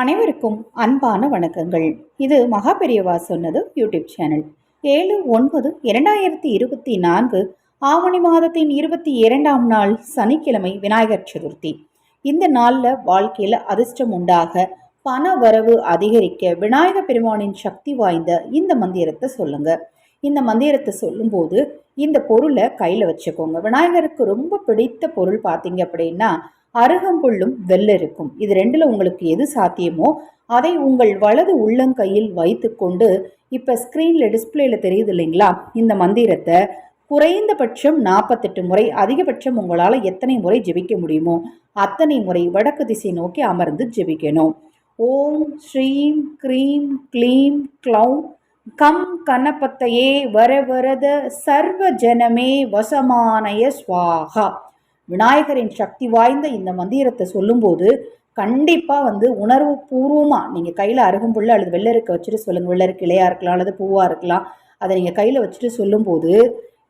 அனைவருக்கும் அன்பான வணக்கங்கள். இது மகா பெரியவா சொன்னது யூடியூப் சேனல். ஏழு ஒன்பது இரண்டாயிரத்தி இருபத்தி நான்கு ஆவணி மாதத்தின் இருபத்தி இரண்டாம் நாள் சனிக்கிழமை விநாயகர் சதுர்த்தி. இந்த நாளில் வாழ்க்கையில் அதிர்ஷ்டம் உண்டாக பண வரவு அதிகரிக்க விநாயக பெருமானின் சக்தி வாய்ந்த இந்த மந்திரத்தை சொல்லுங்க. இந்த மந்திரத்தை சொல்லும்போது இந்த பொருளை கையில் வச்சுக்கோங்க. விநாயகருக்கு ரொம்ப பிடித்த பொருள் பார்த்தீங்க அப்படின்னா அருகம்புல்லும் வெள்ளெருக்கும் இது ரெண்டில் உங்களுக்கு எது சாத்தியமோ அதை உங்கள் வலது உள்ளங்கையில் வைத்துக்கொண்டு இப்போ ஸ்க்ரீனில் டிஸ்பிளேல தெரியுது இல்லைங்களா? இந்த மந்திரத்தை குறைந்தபட்சம் நாற்பத்தெட்டு முறை அதிகபட்சம் உங்களால் எத்தனை முறை ஜெபிக்க முடியுமோ அத்தனை முறை வடக்கு திசை நோக்கி அமர்ந்து ஜெபிக்கணும். ஓம் ஸ்ரீம் க்ரீம் க்ளீம் க்ளௌம் கம் கனப்பத்தையே வர வரத சர்வ ஜனமே வசமானய ஸ்வாகா. விநாயகரின் சக்தி வாய்ந்த இந்த மந்திரத்தை சொல்லும்போது கண்டிப்பாக வந்து உணர்வு பூர்வமாக நீங்கள் கையில் அருகம்புல்ல அல்லது வெள்ளருக்கு வச்சுட்டு சொல்லுங்கள் வெள்ளருக்கு இலையாக இருக்கலாம் அல்லது பூவாக இருக்கலாம். அதை நீங்கள் கையில் வச்சுட்டு சொல்லும்போது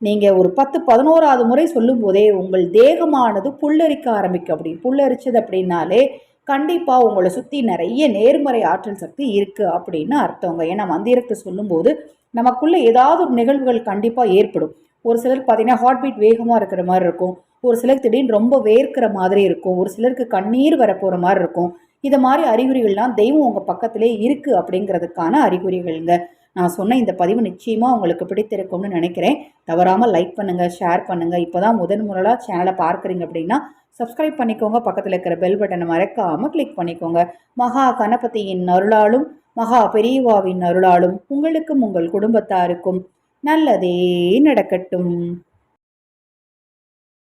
நீங்கள் ஒரு பத்து பதினோராவது முறை சொல்லும்போதே உங்கள் தேகமானது புல்லரிக்க ஆரம்பிக்கும். அப்படி புல்லரிச்சது அப்படின்னாலே கண்டிப்பாக உங்களை சுற்றி நிறைய நேர்மறை ஆற்றல் சக்தி இருக்குது அப்படின்னு அர்த்தங்க. ஏன்னா மந்திரத்தை சொல்லும்போது நமக்குள்ளே ஏதாவது ஒரு நிகழ்வுகள் கண்டிப்பாக ஏற்படும். ஒரு சிலருக்கு பார்த்தீங்கன்னா ஹார்ட் பீட் வேகமாக இருக்கிற மாதிரி இருக்கும். ஒரு சிலருக்கு திடீர்னு ரொம்ப வேர்க்கிற மாதிரி இருக்கும். ஒரு சிலருக்கு கண்ணீர் வரப்போகிற மாதிரி இருக்கும். இதை மாதிரி அறிகுறிகள்லாம் தெய்வம் உங்கள் பக்கத்திலே இருக்குது அப்படிங்கிறதுக்கான அறிகுறிகள்ங்க. நான் சொன்ன இந்த பதிவு நிச்சயமாக உங்களுக்கு பிடித்திருக்கும்னு நினைக்கிறேன். தவறாமல் லைக் பண்ணுங்கள் ஷேர் பண்ணுங்கள் இப்போ தான் முதன் முறையாக சேனலை பார்க்குறீங்க அப்படின்னா சப்ஸ்கிரைப் பண்ணிக்கோங்க. பக்கத்தில் இருக்கிற பெல் பட்டனை மறக்காமல் கிளிக் பண்ணிக்கோங்க. மகா கணபதியின் அருளாலும் மகா பெரியவாவின் அருளாலும் உங்களுக்கும் உங்கள் குடும்பத்தாருக்கும் நல்லதே நடக்கட்டும்.